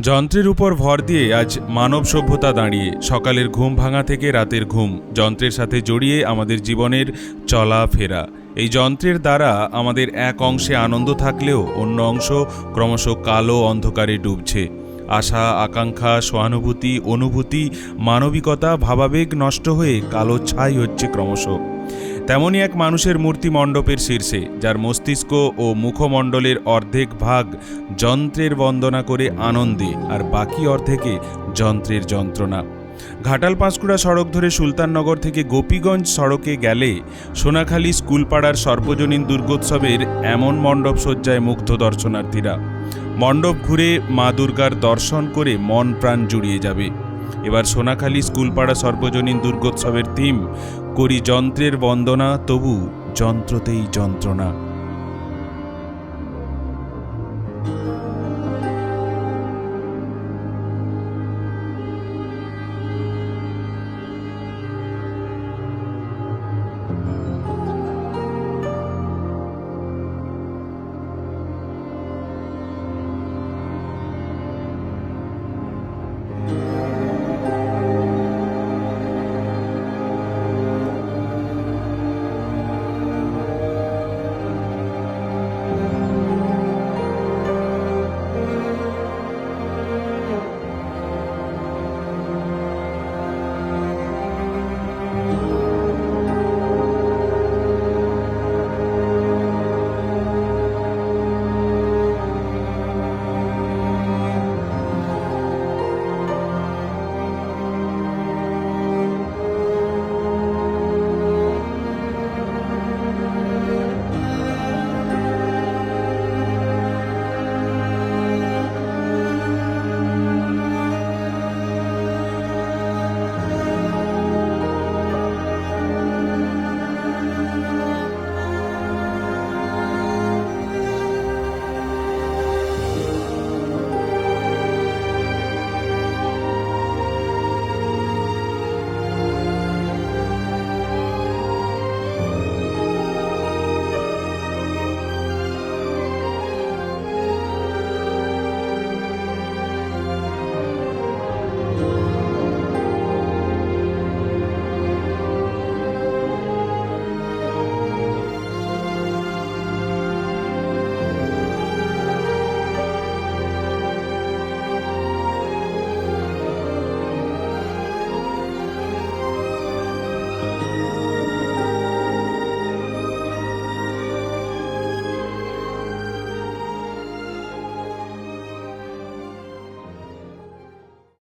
যন্ত্রের উপর ভর দিয়ে আজ মানব সভ্যতা দাঁড়িয়ে, সকালের ঘুম ভাঙা থেকে রাতের ঘুম, যন্ত্রের সাথে জড়িয়ে আমাদের জীবনের চলাফেরা। এই যন্ত্রের দ্বারা আমাদের এক অংশে আনন্দ থাকলেও অন্য অংশ ক্রমশ কালো অন্ধকারে ডুবছে। আশা, আকাঙ্ক্ষা, সহানুভূতি, অনুভূতি, মানবিকতা, ভাবাবেগ নষ্ট হয়ে কালো ছাই হচ্ছে ক্রমশ। তেমনই এক মানুষের মূর্তি মণ্ডপের শীর্ষে, যার মস্তিষ্ক ও মুখমণ্ডলের অর্ধেক ভাগ যন্ত্রের বন্দনা করে আনন্দে আর বাকি অর্ধেকে যন্ত্রের যন্ত্রণা। ঘাটাল পাঁশকুড়া সড়ক ধরে সুলতাননগর থেকে গোপীগঞ্জ সড়কে গেলে সোনাখালী স্কুলপাড়ার সর্বজনীন দুর্গোৎসবের এমন মণ্ডপ সজ্জায় মুগ্ধ দর্শনার্থীরা। মণ্ডপ ঘুরে মা দুর্গার দর্শন করে মন প্রাণ জুড়িয়ে যাবে। এবার সোনাখালী স্কুলপাড়া সর্বজনীন দুর্গোৎসবের থিম করি যন্ত্রের বন্দনা, তবু যন্ত্রতেই যন্ত্রণা।